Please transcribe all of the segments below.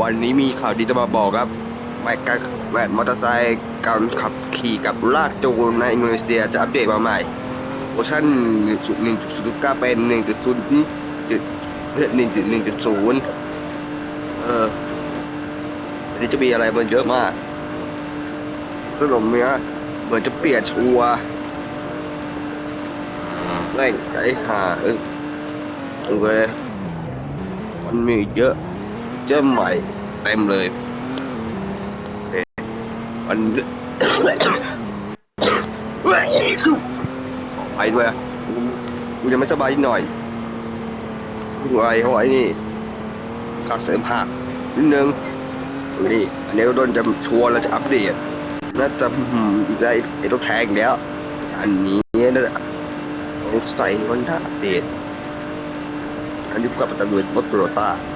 วันนี้มีข่าวดีจะมาบอกครับแม็กกับแม็กมอเตอร์ไซค์การขับขี่กับลากจูงในอินโดนีเซียจะอัปเดตมาใหม่เวอร์ชัน1.0.9 เป็น 1.0 1.1.0 เอออันนี้จะมีอะไรมันเยอะมากเรื่องของเนี้ยเหมือนจะเปลี่ยนชัวร์แม่งไอ้ห่าเออโอเคมันมีเยอะ เจ้าใหม่เต็มเลยมันขอไปด้วยกูกูยังไม่สบายนิดหน่อยกูไอเขาไอ้นี่การเสริมผักนิดนึงนี่อันนี้โดนจะชัวร์แล้วจะอัปเดตน่าจะอีกแล้วไอ้ไอ้ตัวแพงแล้ว อันนี้น่าจะต้องใส่วันถ้าอัปเดตอันนี้กับประจำเดือนรถโตโ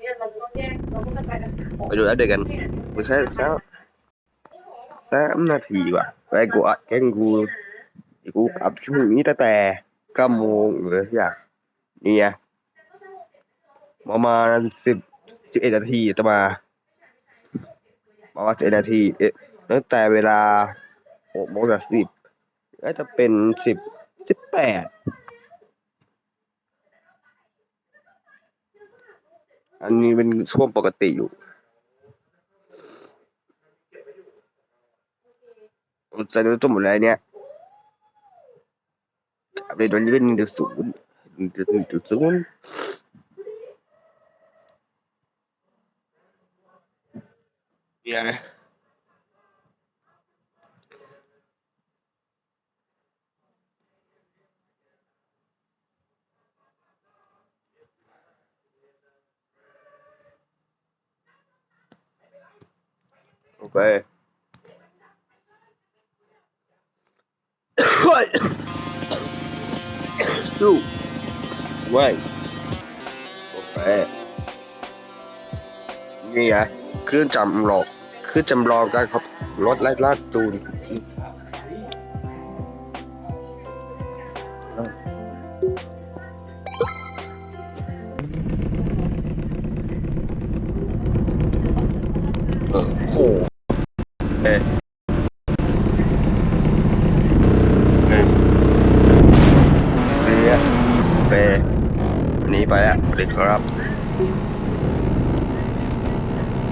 เรียกมาโตโยต้าโลโก้ต้นชัดไม่เคยเจอจีดีกันเลยไปดูอัปเดตกันกูใช้สาสามนาทีว่ะไปกูอัดแกงกูกูอัพคลิปนี้ตั้งแต่เก้าโมงเลยอยากนี่ไงประมาณสิบสิบเอ็ดนาทีจะมาประมาณสิบเอ็ดนาทีเอ๊ะตั้งแต่เวลาหกโมงจากสิบก็จะเป็นสิบสิบแปด อันนี้เป็นช่วงปกติอยู่จะรู้ตัวหมดแล้วเนี่ยอัปเดตวันนี้เป็นหนึ่งจุดศูนย์หนึ่งจุดหนึ่งจุดศูนย์เนี่ย โอเคดูไว้โอเคนี่ไงเครื่องจำลองเครื่องจำลองการขับรถไล่ลากจูนเออโหเอ๊ะเอ๊ะ เนี่ยโอเควันนี้ไปแล้วสวัสดีครับ